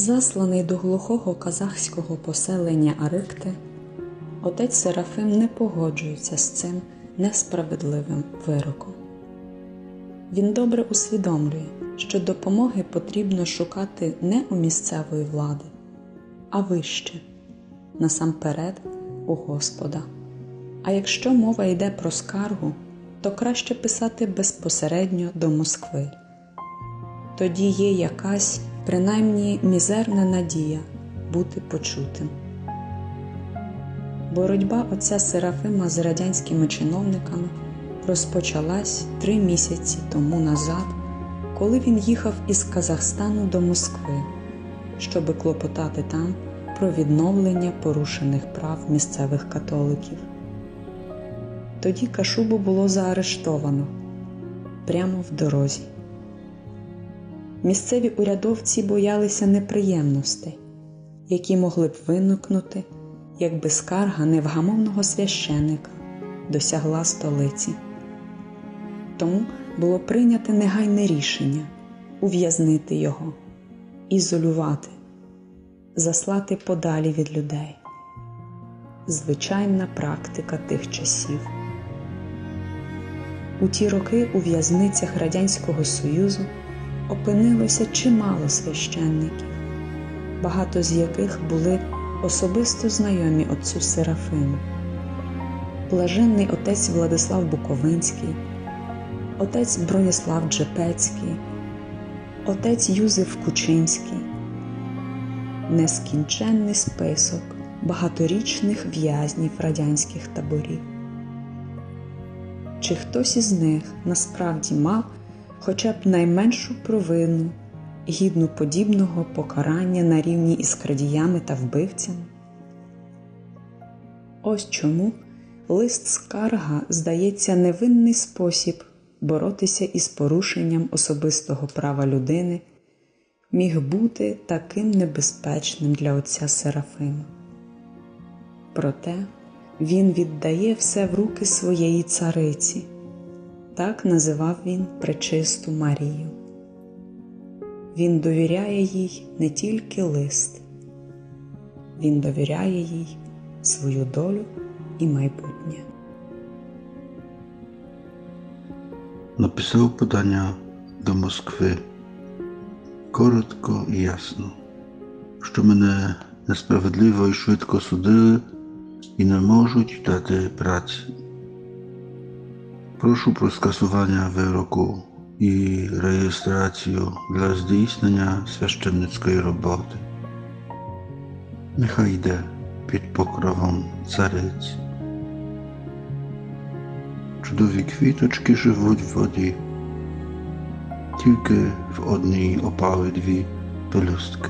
Засланий до глухого казахського поселення Арикти, отець Серафим не погоджується з цим несправедливим вироком. Він добре усвідомлює, що допомоги потрібно шукати не у місцевої влади, а вище, насамперед у Господа. А якщо мова йде про скаргу, то краще писати безпосередньо до Москви. Тоді є якась, принаймні мізерна надія бути почутим. Боротьба отця Серафима з радянськими чиновниками розпочалась три місяці тому назад, коли він їхав із Казахстану до Москви, щоби клопотати там про відновлення порушених прав місцевих католиків. Тоді Кашубу було заарештовано прямо в дорозі. Місцеві урядовці боялися неприємностей, які могли б виникнути, якби скарга невгамовного священика досягла столиці. Тому було прийнято негайне рішення ув'язнити його, ізолювати, заслати подалі від людей. Звичайна практика тих часів. У ті роки у в'язницях Радянського Союзу опинилося чимало священників, багато з яких були особисто знайомі отцю Серафиму. Блаженний отець Владислав Буковинський, отець Броніслав Джепецький, отець Юзеф Кучинський, нескінченний список багаторічних в'язнів радянських таборів. Чи хтось із них насправді мав хоча б найменшу провину, гідну подібного покарання на рівні із крадіями та вбивцями? Ось чому лист скарга здається невинний спосіб боротися із порушенням особистого права людини, міг бути таким небезпечним для отця Серафима. Проте він віддає все в руки своєї цариці, так називав він пречисту Марію. Він довіряє їй не тільки лист, він довіряє їй свою долю і майбутнє. Написав подання до Москви коротко і ясно, що мене несправедливо і швидко судили і не можуть дати праці. Прошу про скасування вироку і реєстрацію для здійснення священницької роботи. Нехай йде під покровом цариці. Чудові квіточки живуть в воді, тільки в одній опали дві пелюстки.